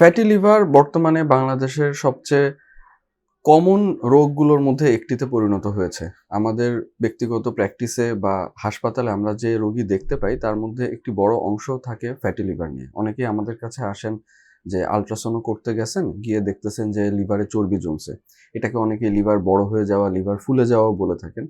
Fatty liver বর্তমানে বাংলাদেশের সবচেয়ে কমন রোগগুলোর মধ্যে একটিতে পরিণত হয়েছে। আমাদের ব্যক্তিগত প্র্যাকটিসে বা হাসপাতালে আমরা যে রোগী দেখতে পাই, তার মধ্যে একটি বড় অংশ থাকে ফ্যাটি লিভার নিয়ে। অনেকেই আমাদের কাছে আসেন যে আলট্রাসাউন্ড করতে গেছেন, গিয়ে দেখতেছেন যে লিভারে চর্বি জমছে। এটাকে অনেকে লিভার বড় হয়ে যাওয়া লিভার ফুলে যাওয়াও বলে থাকেন।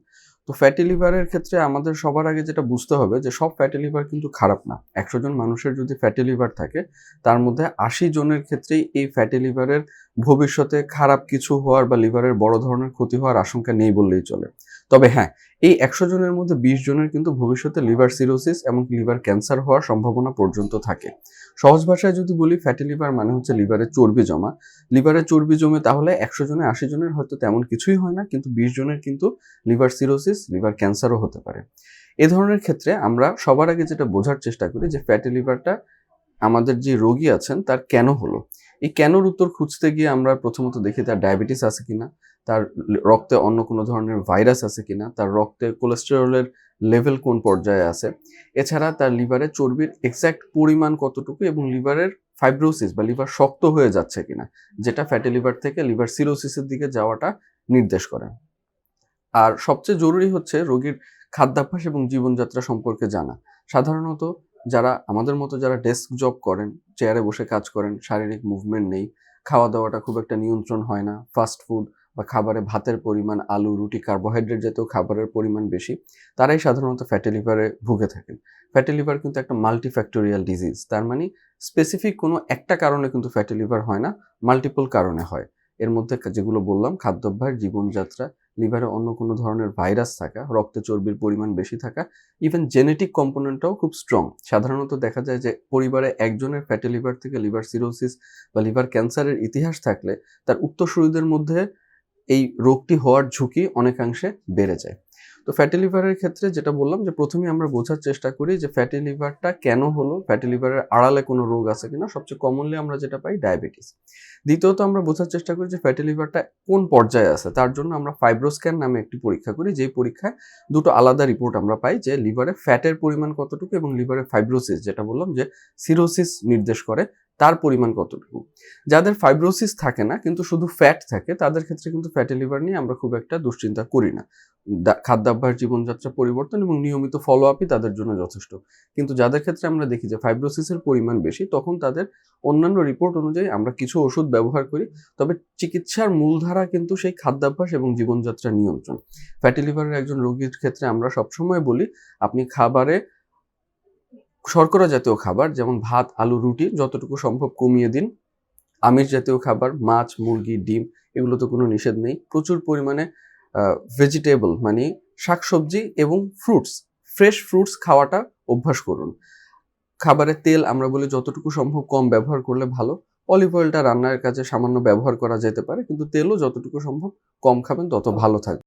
তো ফ্যাটি লিভারের ক্ষেত্রে আমাদের সবার আগে যেটা বুঝতে হবে যে সব ফ্যাটি লিভার কিন্তু খারাপ না। একশো জন মানুষের যদি ফ্যাটি লিভার থাকে, তার মধ্যে আশি জনের ক্ষেত্রেই এই ফ্যাটি লিভারের ভবিষ্যতে খারাপ কিছু হওয়ার বা লিভারের বড় ধরনের ক্ষতি হওয়ার আশঙ্কা নেই বললেই চলে। তবে হ্যাঁ এই একশো জনের মধ্যে বিশ জনের কিন্তু ভবিষ্যতে লিভার সিরোসিস এবং লিভার ক্যান্সার হওয়ার সম্ভাবনা পর্যন্ত থাকে। সহজ ভাষায় যদি বলি ফ্যাটি লিভার মানে হচ্ছে লিভারে চর্বি জমা। লিভারে চর্বি জমে তাহলে একশো জনে আশি জনের হয়তো তেমন কিছুই হয় না, কিন্তু বিশ জনের কিন্তু লিভার সিরোসিস লিভার ক্যান্সারও হতে পারে। এ ধরনের ক্ষেত্রে আমরা সবার আগে যেটা বোঝার চেষ্টা করি যে ফ্যাটি লিভারটা আমাদের যে রোগী আছেন, তার কেন হলো? এই কেনর উত্তর খুঁজতে গিয়ে আমরা প্রথমত দেখি তার ডায়াবেটিস আছে কিনা, তার রক্তে অন্য কোনো ধরনের ভাইরাস আছে কিনা, তার রক্তে কোলেস্টেরলের লেভেল কোন পর্যায়ে আছে। এছাড়া তার লিভারে চর্বির এক্স্যাক্ট পরিমাণ কতটুকু এবং লিভারের ফাইব্রোসিস বা লিভার শক্ত হয়ে যাচ্ছে কিনা, যেটা ফ্যাটি লিভার থেকে লিভার সিরোসিসের দিকে যাওয়াটা নির্দেশ করে। আর সবচেয়ে জরুরি হচ্ছে রোগীর খাদ্যাভ্যাস এবং জীবনযাত্রা সম্পর্কে জানা। সাধারণত যারা, আমাদের মতো যারা ডেস্ক জব করেন, চেয়ারে বসে কাজ করেন, শারীরিক মুভমেন্ট নেই খাওয়া দাওয়াটা খুব একটা নিয়ন্ত্রণ হয় না, ফাস্ট ফুড বা খাবারে ভাতের পরিমাণ আলু, রুটি, কার্বোহাইড্রেট জাতীয় খাবারের পরিমাণ বেশি, তারাই সাধারণত ফ্যাটি লিভারে ভুগে থাকেন। ফ্যাটি লিভার কিন্তু একটা মাল্টিফ্যাক্টোরিয়াল ডিজিজ তার মানে স্পেসিফিক কোনো একটা কারণে কিন্তু ফ্যাটি লিভার হয় না মাল্টিপল কারণে হয়। এর মধ্যে যেগুলো বললাম, খাদ্যাভ্যাস, জীবনযাত্রা লিভারে অন্য কোনো ধরনের ভাইরাস থাকা, রক্তে চর্বির পরিমাণ বেশি থাকা ইভেন জেনেটিক কম্পোনেন্টটাও খুব স্ট্রং সাধারণত দেখা যায় যে পরিবারে একজনের ফ্যাটি লিভার থেকে লিভার সিরোসিস বা লিভার ক্যান্সারের ইতিহাস থাকলে তার উত্তরসূরিদের মধ্যে এই রোগটি হওয়ার ঝুঁকি অনেকাংশে বেড়ে যায়। তো ফ্যাটি লিভারের ক্ষেত্রে যেটা বললাম যে প্রথমে আমরা বোঝার চেষ্টা করি যে ফ্যাটি লিভারটা কেন হলো ফ্যাটি লিভারের আড়ালে কোনো রোগ আছে কিনা, সবচেয়ে কমনলি আমরা যেটা পাই ডায়াবেটিস দ্বিতীয়ত আমরা বোঝার চেষ্টা করি যে ফ্যাটি লিভারটা কোন পর্যায়ে আছে, তার জন্য আমরা ফাইব্রোস্ক্যান নামে একটি পরীক্ষা করি, যেই পরীক্ষায় দুটো আলাদা রিপোর্ট আমরা পাই যে লিভারে ফ্যাটের পরিমাণ কতটুকু এবং লিভারে ফাইব্রোসিস যেটা বললাম যে সিরোসিস নির্দেশ করে তার পরিমাণ কতটুকু। যাদের ফাইব্রোসিস থাকে না, কিন্তু শুধু ফ্যাট থাকে, তাদের ক্ষেত্রে কিন্তু ফ্যাটি লিভার নিয়ে আমরা খুব একটা দুশ্চিন্তা করি না। খাদ্যাভ্যাস জীবনযাত্রা পরিবর্তন এবং নিয়মিত ফলো আপই তাদের জন্য যথেষ্ট। কিন্তু যাদের ক্ষেত্রে আমরা দেখি যে ফাইব্রোসিসের পরিমাণ বেশি, তখন তাদের অন্যান্য রিপোর্ট অনুযায়ী আমরা কিছু ওষুধ ব্যবহার করি, তবে চিকিৎসার মূলধারা কিন্তু সেই খাদ্যাভ্যাস এবং জীবনযাত্রা নিয়ন্ত্রণ। ফ্যাটি লিভারের একজন রোগীর ক্ষেত্রে আমরা সবসময় বলি, আপনি খাবারে শর্করা জাতীয় খাবার, যেমন ভাত, আলু, রুটি, যতটুকু সম্ভব কমিয়ে দিন। আমিষ জাতীয় খাবার, মাছ, মুরগি, ডিম, এগুলোতে কোনো নিষেধ নেই। প্রচুর পরিমাণে ভেজিটেবল মানে শাকসবজি এবং ফ্রুটস ফ্রেশ ফ্রুটস খাওয়াটা অভ্যাস করুন। খাবারের তেল আমরা বলি যতটুকু সম্ভব কম ব্যবহার করলে ভালো। অলিভ অয়েলটা রান্নার কাজে সামান্য ব্যবহার করা যেতে পারে, কিন্তু তেলও যতটুকু সম্ভব কম খাবেন, তত ভালো থাকবে।